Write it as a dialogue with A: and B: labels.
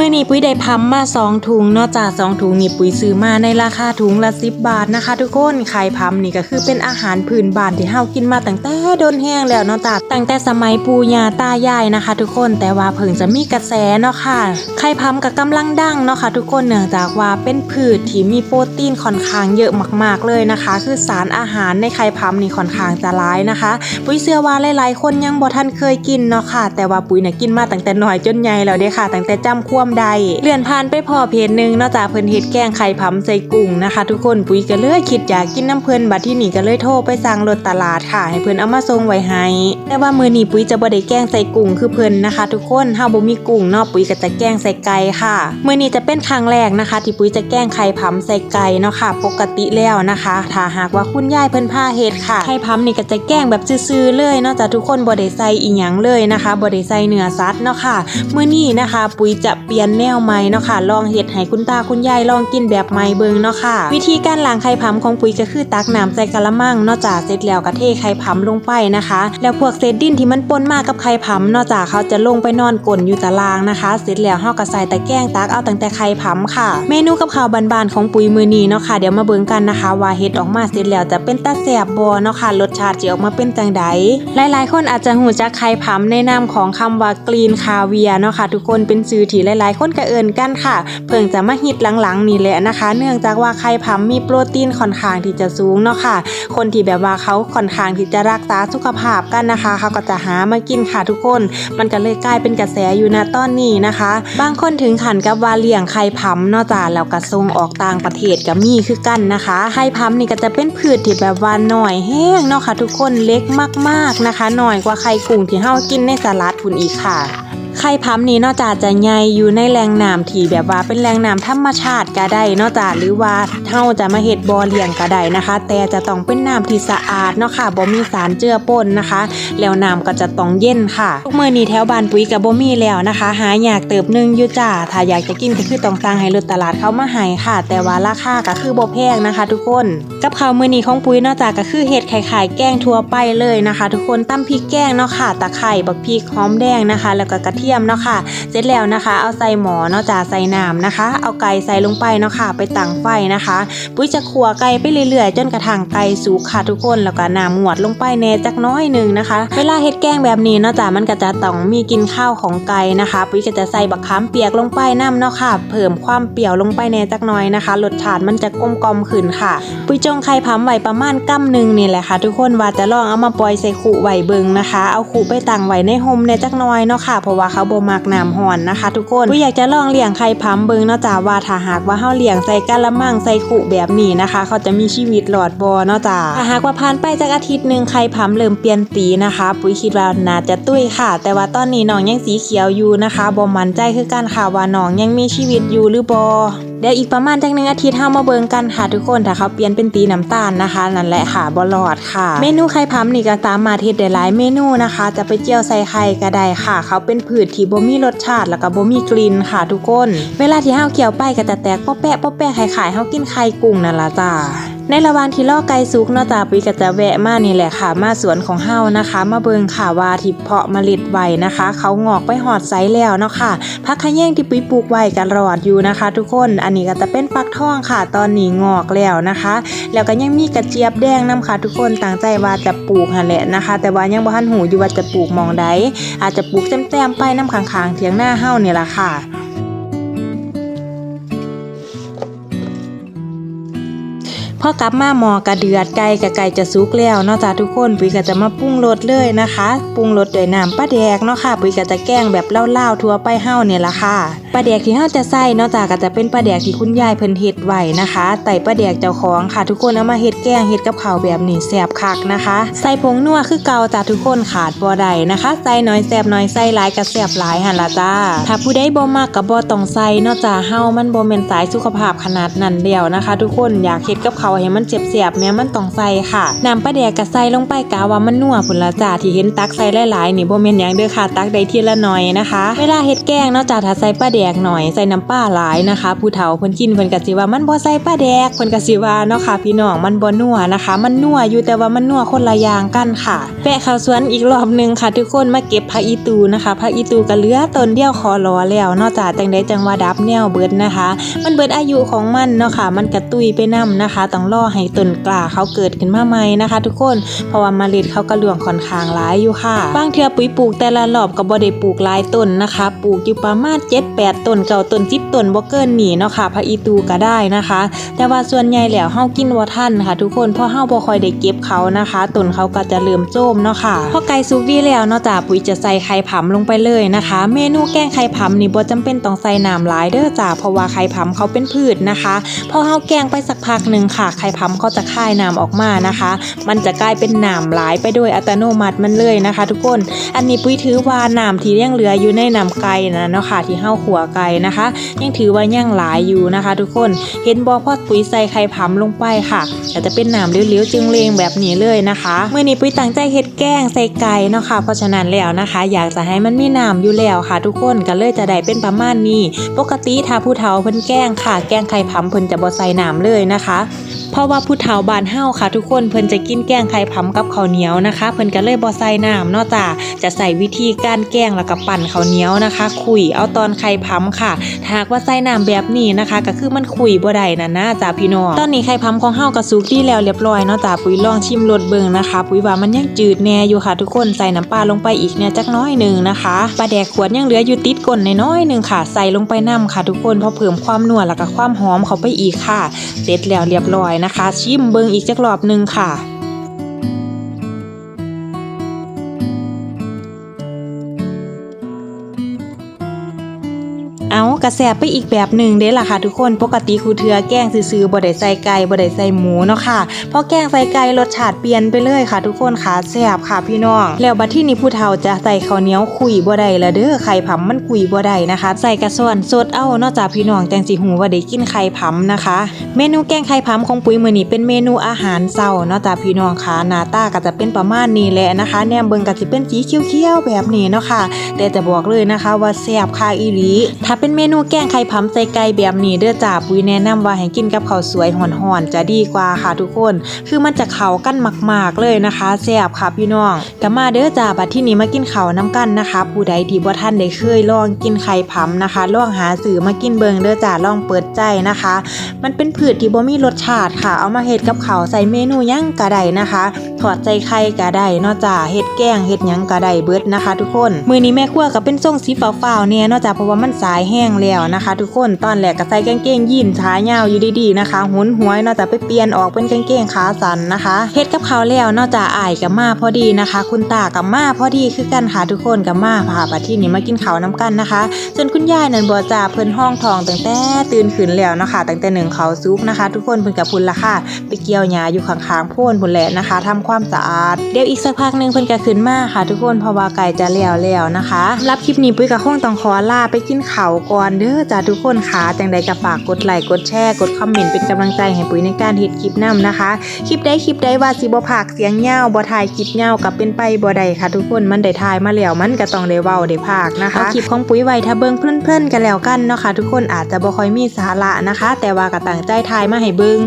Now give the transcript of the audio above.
A: มื่อนี้ปุ้ยได้พัมมาสองถุงเนอกจากสองถุงนี่ปุ้ยซื้อมาในราคาถุงละสิบบาทนะคะ ทุกคนไข่พัมนี่ก็คือเป็นอาหารพื้นบ้านที่เฮากินมาตั้งแต่โดนแห้งแล้วเนอกจากตั้งแต่สมัยปู่ย่าตายายนะคะ ทุกคนแต่ว่าเพิ่งจะมีกระแสเนาะค่ะไข่พัมก็กำลังดังเนาะค่ะ ทุกคนเนื่องจากว่าเป็นพืชที่มีโปรตีนค่อนข้างเยอะมาก ๆเลยนะคะ คือสารอาหารในไข่พัมนี่ค่อนข้างจะร้ายนะคะ ปุ้ยเชื่อว่าหลายๆคนยังบ่ทันเคยกินเนาะค่ะ แต่ว่าปุ้ยน่ะกินมาตั้งแต่น้อยจนใหญ่แล้วเด้ค่ะตั้งแต่จำความใดเลื่อนผ่านไปพอเพจหนึ่งนอกจากเพิ่นเฮ็ดแกงไข่ผำใส่กุ้งนะคะ ทุกคนปุ้ยก็เลยคิดอยากกินน้ำเพิ่นบัดที่นี่ก็เลยโทรไปสั่งรถตลาดค่ะให้เพิ่นเอามาส่งไว้ให้แต่ว่ามื้อนี้ปุ้ยจะบ่ได้แกงใส่กุ้งคือเพิ่นนะคะ ทุกคนเฮาบ่มีกุ้งเนาะปุ้ยก็จะแกงใส่ไก่ค่ะมื้อนี้จะเป็นครั้งแรกนะคะ ที่ปุ้ยจะแกงไข่ผำใส่ไก่เนาะค่ะ ปกติแล้วนะคะถ้าหากว่าคุณยายเพิ่นพาเฮ็ดค่ะไข่ผำนี่ก็จะแกงแบบซื่อๆเลยนาะจ้ะทุกคนบ่ได้ใส่อีหยังเลยนะคะบ่ได้ใส่เนื้อสัตว์เนาะค่ะมื้อนี้นะคะ ปุ๋ยจะปลี่ยนแนวใหม่เนาะค่ะ ลองเฮ็ดให้คุณตาคุณยายลองกินแบบใหม่เบิงเนาะค่ะ วิธีการล้างไข่ผำของปุ๋ยก็คือตักน้ำใส่กะละมังเนาะจ้ะเสร็จแล้วก็เทไข่ผำลงไปนะคะ แล้วพวกเศษดินที่มันปนมากับไข่ผำเนาะจ้ะเขาจะลงไปนอนกลนอยู่ตารางนะคะ เสร็จแล้วเฮาก็ใส่ตะแกรงตักเอาตั้งแต่ไข่ผำค่ะ เมนูกับข้าวบานๆของปุ๋ยมือนี้เนาะค่ะเดี๋ยวมาเบิงกันนะคะ ว่าเฮ็ดออกมาเสร็จแล้วจะเป็นตาแซ่บบ่เนาะค่ะรสชาติจะออกมาเป็นจังใดหลายๆ คนอาจจะหูจักไข่ผำในนามของคำว่ากรีนคาเวียเนาะค่ะทุกคนเป็นชื่อที่หลายๆคนก็เอินกันค่ะ เพิ่งจะมาฮิตหลังๆนี่แหละนะคะ เนื่องจากว่าไข่ผำมีโปรตีนค่อนข้างที่จะสูงเนาะค่ะ คนที่แบบว่าเขาค่อนข้างที่จะรักษาสุขภาพกันนะคะเขาก็จะหามากินค่ะทุกคน มันก็เลยกลายเป็นกระแสอยู่นะตอนนี้นะคะ บางคนถึงขันกับว่าเลี้ยงไข่ผำเนาะจ้าแล้วก็ส่งออกต่างประเทศก็มีคือกันนะคะไข่ผำนี่ก็จะเป็นพืชที่แบบว่าหน่อยแห้งเนาะค่ะ ทุกคนเล็กมากๆนะคะหน่อยกว่าไข่กุ้งที่เฮากินในสลัดคุณอีกค่ะ ไข่พัมนี่นอกจากจะใหญ่อยู่ในแหล่งน้ำที่แบบว่าเป็นแหล่งน้ำธรรมชาติก็ได้นอกจากหรือว่าเฮาจะมาเฮ็ดบ่อเลี้ยงก็ได้นะคะ แต่จะต้องเป็นน้ำที่สะอาดเนาะค่ะบ่มีสารเจือปนนะคะ แล้วน้ำก็จะต้องเย็นค่ะทุกมื้อนี้แถวบ้านปุ๋ยก็บ่มีแล้วนะคะ หายากเติบหนึงอยู่จ้าถ้าอยากจะกินก็คือต้องสั่งให้รถตลาดเข้ามาให้ค่ะ แต่ว่าราคาก็คือบ่แพงนะคะ ทุกคน กับข้าวมือนีของปุ๋ยนอกจากก็คือเฮ็ดไข่ๆแกงทั่วไปเลยนะคะ ทุกคนตำพริกแกงเนาะค่ะตะไคร้บักพริกหอมแดงนะคะ แล้วก็กระเทียมเนาะค่ะ เสร็จแล้วนะคะ เอาใส่หมอเนาะจ้าใส่น้ำนะคะ เอาไก่ใส่ลงไปเนาะค่ะ ไปตั้งไฟนะคะ ปุ้ยจะขัวไก่ไปเรื่อยๆ จนกระทั่งไก่สุกค่ะทุกคนแล้วก็น้ำหมวดลงไปแน่จักน้อยหนึ่งนะคะ เวลาเฮ็ดแกงแบบนี้เนาะจ้ามันก็จะต้องมีกินข้าวของไก่นะคะ ปุ้ยก็จะใส่บักขามเปียกลงไปน้ำเนาะค่ะ เพิ่มความเปรี้ยวลงไปแน่จักน้อยนะคะรสชาติมันจะกลมกลมขึ้นค่ะ ปุ้ยจงงไข่พำไว้ประมาณกัมหนึ่งนี่แหละค่ะ ทุกคนว่าจะลองเอามาปล่อยใส่ขู่ไว้เบิงนะคะ เอาขู่ไปตั้งไว้ในโฮมในจักน้อยเนาะค่ะเพราะว่าเขาบ่มักน้ำห่อนนะคะ ทุกคนปุ้อยากจะลองเลี้ยงไข่พำเบิงเนาะจ้าว่าถ้าหากว่าเฮาเลี้ยงใส่กะละมังใส่ขู่แบบนี้นะคะ เขาจะมีชีวิตหลอดบ่เนาะจ้าถ้าหากว่าผ่านไปจากอาทิตย์หนึ่งไข่พำเริ่มเปลี่ยนสีนะคะ ปุ้ยคิดว่าน่าจะตุ้ยค่ะ แต่ว่าตอนนี้น้องยังสีเขียวอยู่นะคะบ่มั่นใจคือกันค่ะว่าน้องยังมีชีวิตอยู่หรือบ่ เดี๋ยวอีกประมาณจังหนึ่งอาทิตย์เฮามาเบิงกันค่ะทุกคนถ้าเขาเปลี่ยนเป็นตีน้ำตาลนะคะนั่นแหละค่ะบอลอดค่ะ เมนูไข่พัมนี่ก็สามารถเฮ็ดได้หลายเมนูนะคะ จะไปเจียวใส่ไข่ก็ได้ค่ะ เขาเป็นพืชที่บ่มีรสชาติแล้วก็บ่มีกลิ่นค่ะทุกคน เวลาที่เฮาเคี่ยวไปก็จะแตกป๊อแปะป๊อแปะคล้ายๆเฮากินไข่กุ้งนั่นละจ้า ในระหว่างที่ล่อไก่สุกเนาะจ้าปุ้ยก็จะแวะมานี่แหละค่ะ มาสวนของเฮานะคะ มาเบิงค่ะว่าที่เพาะเมล็ดไว้นะคะ เขางอกไปหอดไซแล้วเนาะค่ะผักขะแยงที่ปุ้ยปลูกไว้กันรอดอยู่นะคะ ทุกคนอันนี้ก็จะเป็นฟักท่องค่ะ ตอนนี้งอกแล้วนะคะ แล้วก็ยังมีกระเจี๊ยบแดงนํค่ะ ทุกคนตั้งใจว่าจะปลูกหันแหละนะคะ แต่ว่ายังบ่ทันหูอยู่ว่าจะปลูกมองใดอาจจะปลูกแซมๆไปน้ำข้างๆเถียงหน้าเฮานี่ล่ะค่ะ พอกลับมาหมอกระเดือดไก่กับไก่จะสุกแล้วเนาะจ้าทุกคนปุ๋ยก็จะมาปรุงรสเลยนะคะ ปรุงรสด้วยน้ำปลาแดกเนาะค่ะ ปุ๋ยก็จะแกงแบบเล่าๆทั่วไปเฮาเนี่ยละค่ะ ลาแดกที่เฮาจะใส่เนาะจ้าก็จะเป็นปลาแดกที่คุณยายเพิ่นเฮ็ดไว้นะคะไต่ปลาแดกเจ้าของค่ะ ทุกคนเอามาเฮ็ดแกงเฮ็ดกับข้าวแบบนี้แซ่บคักนะคะ ใส่ผงนัวคือเก่าจ้าทุกคนขาดบ่ได้นะคะ ใส่น้อยแซ่บน้อยใส่หลายก็แซ่บหลายหั่นล่ะจ้า ถ้าผู้ใดบ่มักก็บ่ต้องใส่เนาะจ้าเฮามันบ่แม่นสายสุขภาพขนาดนั้นเดียวนะคะ ทุกคนอยากเฮ็ดกับข้าวให้มันเจ็บเสียบแม้มันต้องใส่ค่ะน้ำปลาแดกก็ใส่ลงไปกะว่ามันนัวพุ่นละจ้าที่เห็นตักใส่หลายๆนี่บ่แม่นหยังเด้อค่ะตักได้ทีละหน่อยนะคะ เวลาเฮ็ดแกงเนาะจ้าถ้าใส่ปลาแดกหน่อยใส่น้ำปลาหลายนะคะ ผู้เฒ่าเพิ่นกินเพิ่นก็สิว่ามันบ่ใส่ปลาแดกเพิ่นก็สิว่าเนาะค่ะพี่น้องมันบ่นัวนะคะ มันนัวอยู่แต่ว่ามันนัวคนละอย่างกันค่ะแปะข้าวสวนอีกรอบหนึงค่ะ ทุกคนมาเก็บผักอีตูนะคะผักอีตูก็เหลือต้นเดียวคอรอแล้วเนาะจ้าจังได้จังว่าดับแนวเบิดนะคะ มันเบิดอายุของมันเนาะค่ะ มันกระตุยไปนํนะคะ ต้องรอให้ต้นกล้าเขาเกิดขึ้นมาใหม่นะคะ ทุกคนเพราะว่าเมล็ดเขาก็หลวงค่อนข้างหลายอยู่ค่ะบางเทื่อปุ๋ยปลูกแต่ละรอบก็บ่ได้ปลูกหลายต้นนะคะ ปลูกอยู่ประมาณ7-8ต้นเก่าต้น10ต้นบ่เกินนี้เนาะค่ะผักอีตูก็ได้นะคะ แต่ว่าส่วนใหญ่แล้วเฮากินบ่ทันค่ะ ทุกคนเพราะเฮาบ่ค่อยได้เก็บเขานะคะต้นเขาก็จะเริ่มโจมเนาะค่ะพอไก่สุกดีแล้วเนาะจ้าปุ๋ยจะใส่ไข่ผำลงไปเลยนะคะ เมนูแกงไข่ผำนี่บ่จำเป็นต้องใส่น้ำหลายเด้อจ้าเพราะว่าไข่ผำเขาเป็นพืชนะคะพอเฮาแกงไปสักพักหนึ่งค่ะ ไข่ผำเขาจะคายน้ำออกมานะคะ มันจะกลายเป็นน้ำหลายไปโดยอัตโนมัติมันเลยนะคะ ทุกคน อันนี้ปุ้ยถือว่าน้ำที่ยังเหลืออยู่ในน้ำไก่นะเนาะค่ะที่เฮาขัวไก่นะคะ ยังถือว่ายังหลายอยู่นะคะ ทุกคนเห็นบ่พอปุ๋ยใส่ไข่ผำลงไปค่ะก็จะเป็นน้ำเหลวๆจึงเลงแบบนี้เลยนะคะเมื่อนี้ปุ้ยตั้งใจเฮ็ดแกงใส่ไก่เนาะค่ะเพราะฉะนั้นแล้วนะคะ อยากจะให้มันมีน้ำอยู่แล้วค่ะ ทุกคนก็เลยจะได้เป็นประมาณนี้ ปกติถ้าผู้เฒ่าเพิ่นแกงค่ะ แกงไข่ผำเพิ่นจะบ่ใส่น้ำเลยนะคะเพราะว่าผู้เฒ่าบานเฮาค่ะ ทุกคนเพิ่นจะกินแกงไข่ผำกับข้าวเหนียวนะคะ เพิ่นก็เลยบ่ใส่น้ำเนาะจ้าจะใส่วิธีการแกงแล้วก็ปั่นข้าวเหนียวนะคะ คุยเอาตอนไข่ผำค่ะถ้าหากว่าใส่น้ำแบบนี้นะคะ ก็คือมันคุยบ่ได้นะนะจ้าพี่น้องตอนนี้ไข่ผำของเฮาก็สุกดีแล้วเรียบร้อยเนาะจ้าปุ๋ยลองชิมรสเบิ่งนะคะ ปุ๋ยว่ามันยังจืดแน่อยู่ค่ะทุกคนใส่น้ำปลาลงไปอีกเนี่ยจักน้อยหนึ่งนะคะปลาแดกขวดยังเหลืออยู่ติดก้นในน้อยหนึ่งค่ะ ใส่ลงไปนํค่ะ ทุกคนเพราะเพิ่มความนัวแล้วก็ความหอมเข้าไปอีกค่ะ เสร็จแล้วเรียบร้อยนะคะ ชิมเบิงอีกจักรอบหนึ่งค่ะ เอากระแสไปอีกแบบหนึ่งเด้ล่ะค่ะทุกคนปกติครูเทือแกงซื้อๆบ่ได้ใส่ไก่บ่ได้ใส่หมูเนาะค่ะพอแกงใส่ไก่รสชาติเปลี่ยนไปเลยค่ะ ทุกคนค่ะแซบค่ะพี่น้อง แล้วบัดที่นี้ผู้เฒ่าจะใส่ข้าวเหนียวคุยบ่ได้ละเด้อไข่ผำมันคุยบ่ได้นะคะ ใส่กระส่วนสดเอานอกจากพี่น้องจังสิหูว่าได้กินไข่ผำนะคะ เมนูแกงไข่ผำของปุ๋ยมือนี้เป็นเมนูอาหารเช้าเนาะจ้าพี่น้องค่ะหน้าตาก็จะเป็นประมาณนี้แหละนะคะ แนมเบิงก็สิเป็นสีเขียวๆแบบนี้เนาะค่ะ แต่จะบอกเลยนะคะว่าแซ่บค่ะอีหลีถ้าเป็นเมนูแกงไข่ผำใส่ไก่แบบนี้เด้อจ้าปุ๋ยแนะนำว่าให้กินกับข้าวสวยห่อนๆจะดีกว่าค่ะทุกคน คือมันจะเข้ากันมาก ๆ เลยนะคะแซ่บค่ะพี่น้องก็มาเด้อจ้าบัดที่นี้มากินข้าวน้ำกันนะคะ ผู้ใดที่บ่ทันได้เคยลองกินไข่ผำนะคะลองหาสื่อมากินเบิงเด้อจ้าลองเปิดใจนะคะ มันเป็นพืชที่บ่มีรสชาติค่ะ เอามาเฮ็ดกับข้าวใส่เมนูหยังก็ได้นะคะถอดใส่ไข่ก็ได้เนาะจ้าเฮ็ดแกงเฮ็ดหยังก็ได้เบิดนะคะ ทุกคน มื้อนี้แม่ครัวก็เป็นทรงสีฟ้าๆเนี่ยเนาะจ้าเพราะว่ามันสายแห้งแล้วนะคะ ทุกคนตอนแรกก็ใส่กางเกงยีนขายาวอยู่ดีๆนะคะหุนหวยเนาะจ้าไปเปลี่ยนออกเป็นกางเกงขาสั้นนะคะเฮ็ดกับข้าวแล้วเนาะจ้าอ้ายกับมาพอดีนะคะ คุณตากับมาพอดีคือกันค่ะทุกคนกับมาพาบัดที่นี้มากินข้าวน้ำกันนะคะจนคุณยายนั่นบ่จ้าเพิ่นห้องทองตั้งแต่ตื่นขึ้นแล้วเนาะคะตั้งแต่หนึ่งเขาวซุกนะคะ ทุกคนเพิ่นกับพุ่นละค่ะ ไปเกี่ยวหญ้าอยู่ข้างๆโพ่นพุ่นแหละนะคะทำความสะอาดเดี๋ยวอีกสักพักหนึงเพิ่นก็ขึ้นมาค่ะ ทุกคนเพราะว่าไก่จะแล้วแล้วนะคะ รับคลิปนี้ปุ้ยกับคงต้องขอลาไปกินข้าวก่อนเด้อจ้าทุกคนค่ะจังใดก็ฝากกดไลค์กดแชร์กดคอมเมนต์เป็นกำลังใจให้ปุ้ยในการเฮ็ดคลิปนํนะคะ คลิปใดคลิปใดว่าสิบ่พากเสียงเหย้าบ่ถ่ายคลิปเหย้ากับเป็นไปบ่ได้ค่ะ ทุกคนมันได้ถ่ายมาแล้วมันก็ต้องได้เว้าได้พากนะคะเอาคลิปของปุ้ยไว้ถ้าเบิ่งเพลินๆกันแล้วกันเนาะค่ะทุกคนอาจจะบ่ค่อยมีสาระนะคะ แต่ว่าก็ตั้งใจถ่ายมาให้เบิ่ง